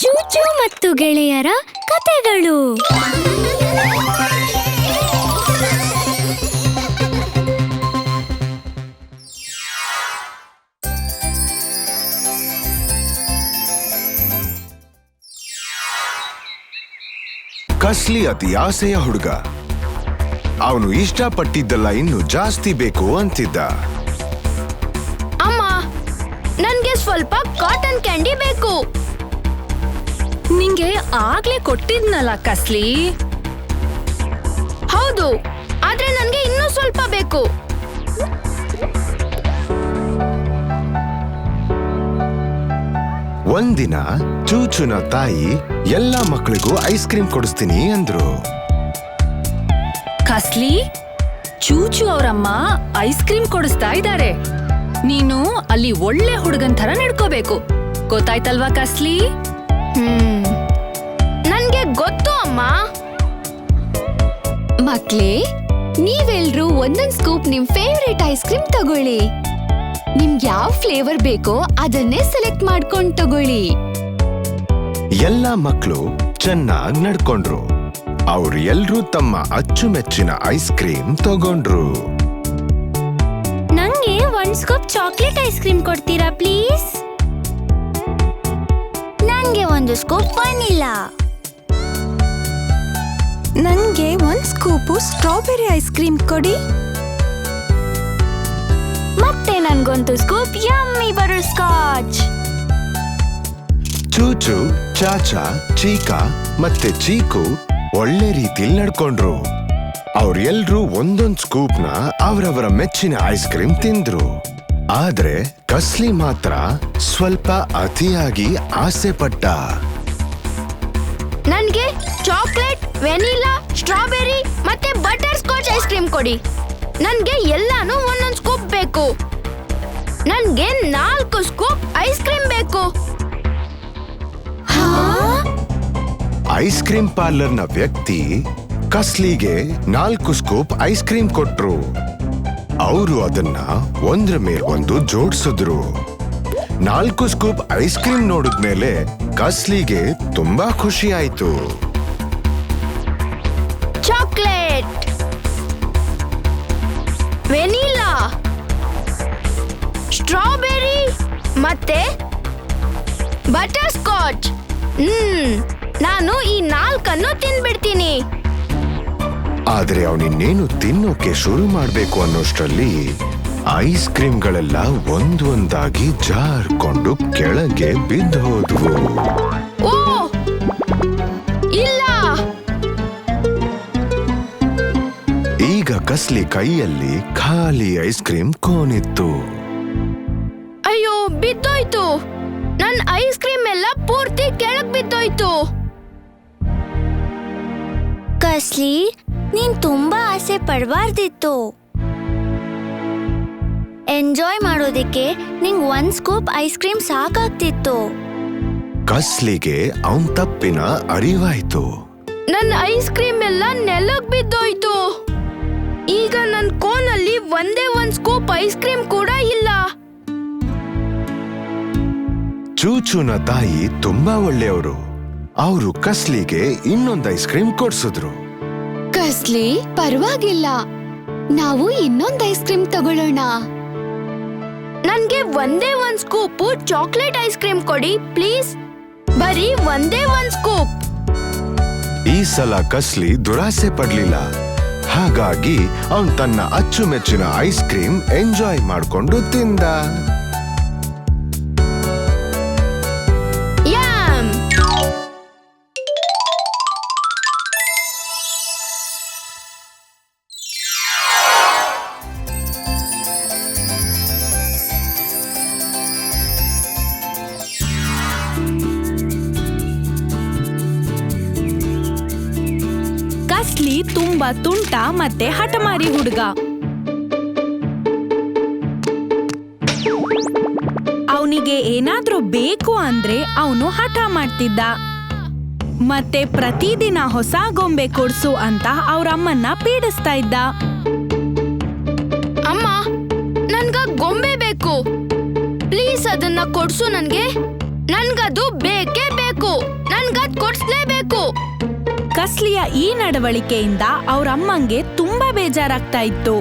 ಚೂಚು ಮತ್ತು ಗೆಳೆಯರ ಕತೆಗಳು. ಕಸ್ಲಿ ಅತಿ ಆಸೆಯ ಹುಡುಗ. ಅವನು ಇಷ್ಟಪಟ್ಟಿದ್ದಲ್ಲ ಇನ್ನು ಜಾಸ್ತಿ ಬೇಕು ಅಂತಿದ್ದ. ಅಮ್ಮ ನನಗೆ ಸ್ವಲ್ಪ ಕಾಟನ್ ಕ್ಯಾಂಡಿ ಬೇಕು. ನಿಂಗೆ ಆಗ್ಲೇ ಕೊಟ್ಟಿದ್ನಲ್ಲ ಕಸ್ಲಿ? ಹೌದು ಆದ್ರೆ ನನ್ಗೆ ಇನ್ನೂ ಸ್ವಲ್ಪ ಬೇಕು. ಒಂದಿನ ಚೂಚುನ ತಾಯಿ ಎಲ್ಲ ಮಕ್ಕಳಿಗೂ ಐಸ್ ಕ್ರೀಮ್ ಕೊಡಿಸ್ತೀನಿ ಅಂದ್ರು. ಕಸ್ಲಿ ಚೂಚು ಅವರಮ್ಮ ಐಸ್ ಕ್ರೀಮ್ ಕೊಡಿಸ್ತಾ ಇದ್ದಾರೆ ನೀನು ಅಲ್ಲಿ ಒಳ್ಳೆ ಹುಡುಗನ್ ತರ ನಡ್ಕೋಬೇಕು. ಗೊತ್ತಾಯ್ತಲ್ವಾ ಕಸ್ಲಿ? ಗೊತ್ತು ಅಮ್ಮ? ಮಕ್ಳೇ ನೀವೆಲ್ರೂ ಒಂದೊಂದ್ ಸ್ಕೂಪ್ ನಿಮ್ ಫೇವ್ರೇಟ್ ಐಸ್ ಕ್ರೀಮ್ ತಗೊಳ್ಳಿ. ನಿಮ್ಗೆ ಯಾವ ಫ್ಲೇವರ್ ಬೇಕೋ ಅದನ್ನೇ ಸೆಲೆಕ್ಟ್ ಮಾಡ್ಕೊಂಡು ತಗೊಳ್ಳಿ. ಎಲ್ಲ ಮಕ್ಕಳು ಚೆನ್ನಾಗ್ ನಡ್ಕೊಂಡ್ರು. ಅವ್ರು ಎಲ್ರೂ ತಮ್ಮ ಅಚ್ಚುಮೆಚ್ಚಿನ ಐಸ್ ಕ್ರೀಮ್ ತಗೊಂಡ್ರು. ನಂಗೆ ಒಂದ್ ಸ್ಕೂಪ್ ಚಾಕ್ಲೇಟ್ ಐಸ್ ಕ್ರೀಮ್ ಕೊಡ್ತೀರಾ ಪ್ಲೀಸ್ ನಂಗೆ ಒಂದು ಸ್ಕೂಪ್ ವನಿಲಾ ನಂಗೆ ಒಂದು ಸ್ಕೂಪು ಸ್ಟ್ರಾಬೆರಿ ಐಸ್ ಕ್ರೀಮ್ ಕೊಡಿ. ಮತ್ತೆ ನನಗೊಂದು ಸ್ಕೂಪ್ ಯಮ್ಮಿ ಬಟರ್ ಸ್ಕಾಚ್. ಚೂಚು ಚಾಚಾ ಚೀಕಾ ಮತ್ತೆ ಚೀಕು ಒಳ್ಳೆ ರೀತಿಲಿ ನಡ್ಕೊಂಡ್ರು. ಅವ್ರೆಲ್ರೂ ಒಂದೊಂದ್ ಸ್ಕೂಪ್ನ ಅವರವರ ಮೆಚ್ಚಿನ ಐಸ್ ಕ್ರೀಮ್ ತಿಂದ್ರು. ಆದ್ರೆ ಕಸ್ಲಿ ಮಾತ್ರ ಸ್ವಲ್ಪ ಅತಿಯಾಗಿ ಆಸೆ ಪಟ್ಟ. ನನ್ಗೆ ಚಾಕ್ಲೇಟ್ ವೆನಿಲಾ ಸ್ಟ್ರಾಬೆರಿ ಮತ್ತೆ ಬಟರ್ ಸ್ಕಾಚ್ ಐಸ್ ಕ್ರೀಮ್ ಕೊಡಿ. ನನಗೆ ಎಲ್ಲಾನು ಒಂದೊಂದು ಸ್ಕೂಪ್ ಬೇಕು. ನನಗೆ ನಾಲ್ಕು ಸ್ಕೂಪ್ ಐಸ್ ಕ್ರೀಮ್ ಬೇಕು. ಐಸ್ ಕ್ರೀಮ್ ಪಾರ್ಲರ್ನ ವ್ಯಕ್ತಿ ಕಸ್ಲಿಗೆ ನಾಲ್ಕು ಸ್ಕೂಪ್ ಐಸ್ ಕ್ರೀಮ್ ಕೊಟ್ರು. ಅವರು ಅದನ್ನ ಒಂದ್ರ ಮೇಲೆ ಒಂದು ಜೋಡಿಸಿದ್ರು. ನಾಲ್ಕು ಸ್ಕೂಪ್ ಐಸ್ ಕ್ರೀಮ್ ನೋಡಿದ್ಮೇಲೆ ಕಸ್ಲಿಗೆ ತುಂಬಾ ಖುಷಿ ಆಯ್ತು. ವೆನಿಲಾ ಸ್ಟ್ರಾಬೆರಿ ಮತ್ತೆ ಬಟರ್ ಸ್ಕಾಚ್ ಹ್ಮ್ ನಾನು ಈ ನಾಲ್ಕನ್ನು ತಿನ್ಬಿಡ್ತೀನಿ. ಆದ್ರೆ ಅವನಿನ್ನೇನು ತಿನ್ನೋಕೆ ಶುರು ಮಾಡ್ಬೇಕು ಅನ್ನೋಷ್ಟರಲ್ಲಿ ಐಸ್ ಕ್ರೀಮ್ಗಳೆಲ್ಲ ಒಂದೊಂದಾಗಿ ಜಾರ್ಕೊಂಡು ಕೆಳಗೆ ಬಿದ್ದು ಹೋದ್ವು. ಓ ಕಸ್ಲಿ ಕೈಯಲ್ಲಿ ಖಾಲಿ ಐಸ್ ಕ್ರೀಮ್ ಕೋನಿತ್ತು. ಅಯ್ಯೋ ಬಿದ್ದೋಯ್ತು. ನನ್ ಐಸ್ ಕ್ರೀಮ್ ಎಲ್ಲ ಪೂರ್ತಿ ಕೆಳಗ್ ಬಿದ್ದೋಯ್ತು. ಕಸ್ಲಿ ನೀನ್ ತುಂಬಾ ಆಸೆ ಪಡಬಾರ್ದಿತ್ತು. ಎಂಜಾಯ್ ಮಾಡೋದಕ್ಕೆ ನಿಂಗ್ ಒಂದ್ ಸ್ಕೂಪ್ ಐಸ್ ಕ್ರೀಮ್ ಸಾಕಾಗ್ತಿತ್ತು. ಕಸ್ಲಿಗೆ ಅವನ್ ತಪ್ಪಿನ ಅರಿವಾಯ್ತು. ನನ್ನ ಐಸ್ ಕ್ರೀಮ್ ಎಲ್ಲ ನೆಲಕ್ ಬಿದ್ದೋಯ್ತು. ಈಗ ನನ್ ಕೋನಲ್ಲಿ ಒಂದೇ ಒಂದ್ ಸ್ಕೂಪ್ ಐಸ್ ಕ್ರೀಮ್ ಕೂಡ ಇಲ್ಲ. ಚೂಚೂನ ತಾಯಿ ತುಂಬಾ ಒಳ್ಳೆಯವರು. ಅವರು ಕಸ್ಲಿಗೆ ಇನ್ನೊಂದ್ ಐಸ್ ಕ್ರೀಮ್ ಕೊಡ್ಸಿದ್ರು. ಕಸ್ಲಿ? ಪರವಾಗಿಲ್ಲ. ನಾವು ಇನ್ನೊಂದ್ ಐಸ್ ಕ್ರೀಮ್ ತಗೊಳ್ಳೋಣ. ನನ್ಗೆ ಒಂದೇ ಒಂದ್ ಸ್ಕೂಪ್ ಚಾಕ್ಲೇಟ್ ಐಸ್ ಕ್ರೀಮ್ ಕೊಡಿ ಪ್ಲೀಸ್ ಬರೀ ಒಂದೇ ಒಂದ್ ಸ್ಕೂಪ್ ಈ ಸಲ ಕಸ್ಲಿ ದುರಾಸೆ ಪಡ್ಲಿಲ್ಲ. ಹಾಗಾಗಿ ಅವನ್ ತನ್ನ ಅಚ್ಚುಮೆಚ್ಚಿನ ಐಸ್ ಕ್ರೀಮ್ ಎಂಜಾಯ್ ಮಾಡ್ಕೊಂಡು ತಿಂದ. ತುಂಬಾ ತುಂಟ ಮತ್ತೆ ಹಠಮಾರಿ ಹುಡುಗ. ಅವನಿಗೆ ಏನಾದ್ರೂ ಬೇಕು ಅಂದ್ರೆ ಅವನು ಹಠ ಮಾಡ್ತಿದ್ದ. ಮತ್ತೆ ಪ್ರತಿದಿನ ಹೊಸ ಗೊಂಬೆ ಕೊಡ್ಸು ಅಂತ ಅವರಮ್ಮನ್ನ ಪೀಡಿಸ್ತಾ ಇದ್ದ. ಅಮ್ಮ, ನನ್ಗ ಗೊಂಬೆ ಬೇಕು. ಪ್ಲೀಸ್ ಅದನ್ನ ಕೊಡ್ಸು ನನ್ಗೆ. ನನ್ಗದು ಬೇಕೇ ಬೇಕು. ಕಸ್ಲಿಯ ಈ ನಡವಳಿಕೆಯಿಂದ ಅವ್ರ ಅಮ್ಮಂಗೆ ತುಂಬಾ ಬೇಜಾರಾಗ್ತಾ ಇತ್ತು.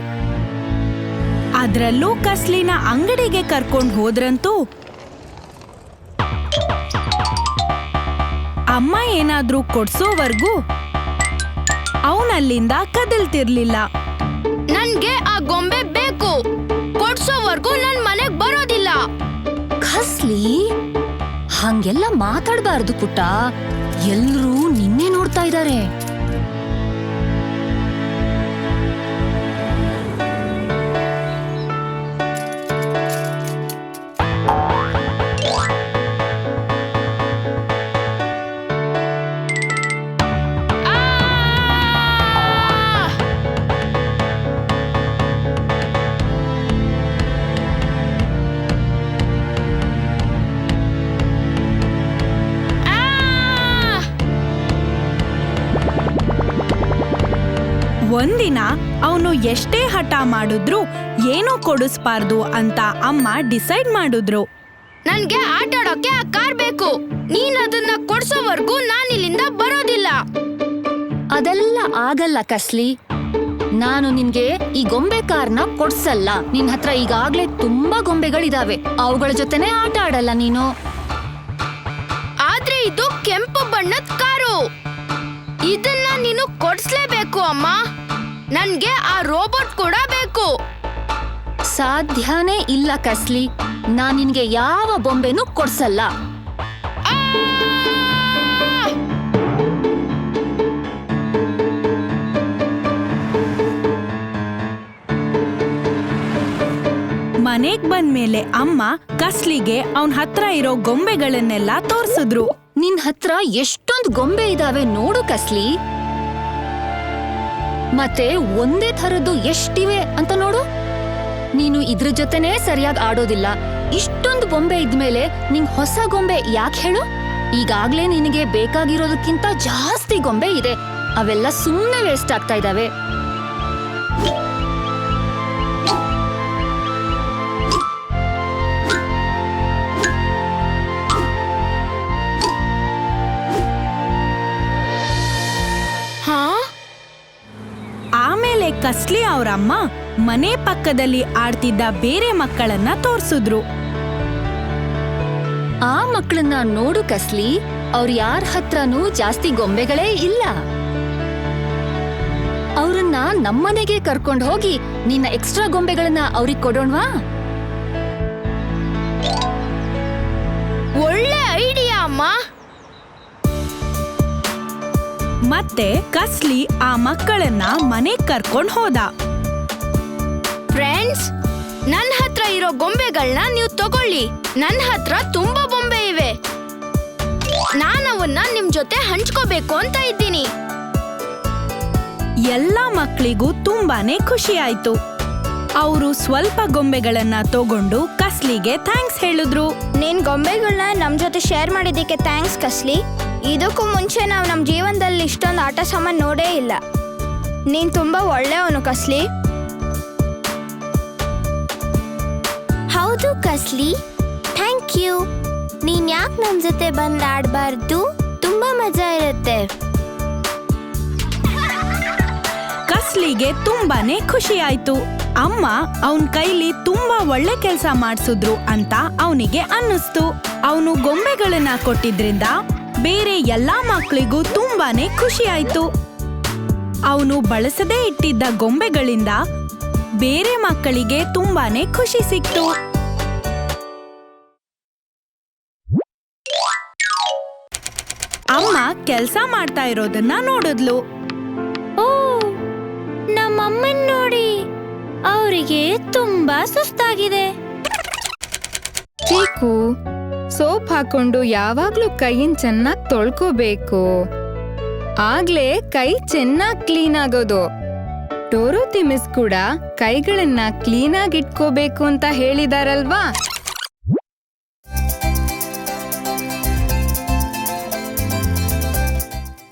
ಅದ್ರಲ್ಲೂ ಕಸ್ಲಿನ ಅಂಗಡಿಗೆ ಕರ್ಕೊಂಡು ಹೋದ್ರಂತೂ ಅಮ್ಮ ಏನಾದ್ರೂ ಕೊಡ್ಸೋವರ್ಗೂ ಅವನಲ್ಲಿಂದ ಕದಲ್ತಿರ್ಲಿಲ್ಲ. ನನ್ಗೆ ಆ ಗೊಂಬೆ ಬೇಕು. ಕೊಡ್ಸೋವರೆಗೂ ನನ್ ಮನೆಗ್ ಬರೋದಿಲ್ಲ. ಕಸ್ಲಿ ಹಂಗೆಲ್ಲ ಮಾತಾಡಬಾರ್ದು ಪುಟ್ಟ ಎಲ್ರೂ ನಿನ್ನೆ ನೋಡ್ತಾ ಇದ್ದಾರೆ. ಒಂದಿನ ಅವನು ಎಷ್ಟೇ ಹಠ ಮಾಡಿದ್ರು ಏನೂ ಕೊಡಿಸ್ಬಾರ್ದು ಅಂತ ಅಮ್ಮ ಡಿಸೈಡ್ ಮಾಡಿದ್ರು. ನನ್ಗೆ ಆಟ ಆಡೋಕೆ ಆ ಕಾರ್ ಬೇಕು. ನೀನ್ ಅದನ್ನ ಕೊಡ್ಸೋವರ್ಗೂ ನಾನು ಇಲ್ಲಿಂದ ಬರೋದಿಲ್ಲ. ಅದೆಲ್ಲ ಆಗಲ್ಲ ಕಸ್ಲಿ. ನಾನು ನಿನ್ಗೆ ಈ ಗೊಂಬೆ ಕಾರ್ನ ಕೊಡ್ಸಲ್ಲ. ನಿನ್ ಹತ್ರ ಈಗಾಗ್ಲೇ ತುಂಬಾ ಗೊಂಬೆಗಳಿದಾವೆ. ಅವುಗಳ ಜೊತೆನೆ ಆಟ ಆಡಲ್ಲ ನೀನು. ಆದ್ರೆ ಇದು ಕೆಂಪು ಬಣ್ಣದ ಕಾರು. ಇದನ್ನ ನೀನು ಕೊಡ್ಸ್ಲೇಬೇಕು ಅಮ್ಮ. ನನ್ಗೆ ಆ ರೋಬೋಟ್ ಕೂಡ ಬೇಕು. ಸಾಧ್ಯನೇ ಇಲ್ಲ ಕಸ್ಲಿ. ನಾನ್ ನಿನ್ಗೆ ಯಾವ ಬೊಂಬೆನೂ ಕೊಡ್ಸಲ್ಲ! ಮನೆಗ್ ಬಂದ್ಮೇಲೆ ಅಮ್ಮ ಕಸ್ಲಿಗೆ ಅವನ್ ಹತ್ರ ಇರೋ ಗೊಂಬೆಗಳನ್ನೆಲ್ಲ ತೋರ್ಸಿದ್ರು. ನಿನ್ ಹತ್ರ ಎಷ್ಟೊಂದ್ ಗೊಂಬೆ ಇದಾವೆ ನೋಡು ಕಸ್ಲಿ. ಮತ್ತೆ ಒಂದೇ ಥರದ್ದು ಎಷ್ಟಿವೆ ಅಂತ ನೋಡು. ನೀನು ಇದ್ರ ಜೊತೆನೇ ಸರಿಯಾಗಿ ಆಡೋದಿಲ್ಲ. ಇಷ್ಟೊಂದು ಬೊಂಬೆ ಇದ್ಮೇಲೆ ನಿಂಗ್ ಹೊಸ ಗೊಂಬೆ ಯಾಕೆ ಹೇಳು? ಈಗಾಗ್ಲೇ ನಿನಗೆ ಬೇಕಾಗಿರೋದಕ್ಕಿಂತ ಜಾಸ್ತಿ ಗೊಂಬೆ ಇದೆ. ಅವೆಲ್ಲ ಸುಮ್ಮನೆ ವೇಸ್ಟ್ ಆಗ್ತಾ ಇದಾವೆ. ಕಸ್ಲಿ ಅವರಮ್ಮ ಮನೆ ಪಕ್ಕದಲ್ಲಿ ಆಡ್ತಿದ್ದ ಬೇರೆ ಮಕ್ಕಳನ್ನ ತೋರ್ಸಿದ್ರು. ಆ ಮಕ್ಕಳನ್ನ ನೋಡು ಕಸ್ಲಿ ಅವ್ರ ಯಾರ ಹತ್ರನೂ ಜಾಸ್ತಿ ಗೊಂಬೆಗಳೇ ಇಲ್ಲ. ಅವ್ರನ್ನ ನಮ್ಮನೆಗೆ ಕರ್ಕೊಂಡು ಹೋಗಿ ನಿನ್ನ ಎಕ್ಸ್ಟ್ರಾ ಗೊಂಬೆಗಳನ್ನ ಅವ್ರಿಗೆ ಕೊಡೋಣವಾ? ಒಳ್ಳೆ ಐಡಿಯಾ ಅಮ್ಮ. ಮತ್ತೆ ಕಸ್ಲಿ ಆ ಮಕ್ಕಳನ್ನ ಮನೆ ಕರ್ಕೊಂಡ್ ಹೋದ. ಫ್ರೆಂಡ್ಸ್ ನನ್ನ ಹತ್ರ ಇರೋ ಗೊಂಬೆಗಳನ್ನ ನೀವು ತಗೊಳ್ಳಿ. ನನ್ನ ಹತ್ರ ತುಂಬಾ ಬೊಂಬೆ ಇವೆ. ನಾನವನ್ನ ನಿಮ್ ಜೊತೆ ಹಂಚ್ಕೋಬೇಕು ಅಂತ ಇದ್ದೀನಿ. ಎಲ್ಲ ಮಕ್ಕಳಿಗೂ ತುಂಬಾನೇ ಖುಷಿ ಆಯ್ತು ಅವರು ಸ್ವಲ್ಪ ಗೊಂಬೆಗಳನ್ನ ತಗೊಂಡು ಕಸ್ಲಿಗೆ ಥ್ಯಾಂಕ್ಸ್ ಹೇಳಿದ್ರು. ನಿನ್ ಗೊಂಬೆಗಳನ್ನ ನಮ್ ಜೊತೆ ಶೇರ್ ಮಾಡಿದ್ದಕ್ಕೆ ಥ್ಯಾಂಕ್ಸ್ ಕಸ್ಲಿ. ಇದಕ್ಕೂ ಮುಂಚೆ ನಾವು ನಮ್ಮ ಜೀವನದಲ್ಲಿ ಇಷ್ಟೊಂದು ಆಟ ಸಾಮಾನು ನೋಡೇ ಇಲ್ಲ. ನೀನು ತುಂಬಾ ಒಳ್ಳೆಯವನು ಕಸ್ಲಿ. ಹೌದು ಕಸ್ಲಿ. Thank you. ನೀನ್ ಯಾಕೆ ನಮ್ಮ ಜೊತೆ ಬಂದು ಆಡಬಾರ್ದು? ತುಂಬಾ ಮಜಾ ಇರುತ್ತೆ. ಕಸ್ಲಿಗೆ ತುಂಬಾನೇ ಖುಷಿ ಆಯ್ತು. ಅಮ್ಮ ಅವನ್ ಕೈಲಿ ತುಂಬಾ ಒಳ್ಳೆ ಕೆಲಸ ಮಾಡಿಸಿದ್ರು ಅಂತ ಅವನಿಗೆ ಅನ್ನಿಸ್ತು. ಅವನು ಗೊಂಬೆಗಳನ್ನ ಕೊಟ್ಟಿದ್ರಿಂದ ಬೇರೆ ಎಲ್ಲಾ ಮಕ್ಕಳಿಗೂ ತುಂಬಾನೇ ಖುಷಿ ಆಯ್ತು ಅವನು ಬಳಸದೇ ಇಟ್ಟಿದ್ದ ಗೊಂಬೆಗಳಿಂದ ಬೇರೆ ಮಕ್ಕಳಿಗೆ ತುಂಬಾನೇ ಖುಷಿ ಸಿಕ್ತು. ಅಮ್ಮ ಕೆಲಸ ಮಾಡ್ತಾ ಇರೋದನ್ನ ನೋಡಿದ್ಲು. ಓ ನಮ್ಮಮ್ಮನ್ ನೋಡಿ. ಅವರಿಗೆ ತುಂಬಾ ಸುಸ್ತಾಗಿದೆ. ಚೀಕು ಸೋಪ್ ಹಾಕೊಂಡು ಯಾವಾಗ್ಲೂ ಕೈಯನ್ ಚೆನ್ನಾಗ್ ತೊಳ್ಕೋಬೇಕು. ಆಗ್ಲೇ ಕೈ ಚೆನ್ನಾಗ್ ಕ್ಲೀನ್ ಆಗೋದು. ಟೋರೋತಿ ಮಿಸ್ ಕೂಡ ಕೈಗಳನ್ನ ಕ್ಲೀನ್ ಆಗಿ ಇಟ್ಕೋಬೇಕು ಅಂತ ಹೇಳಿದಾರಲ್ವಾ?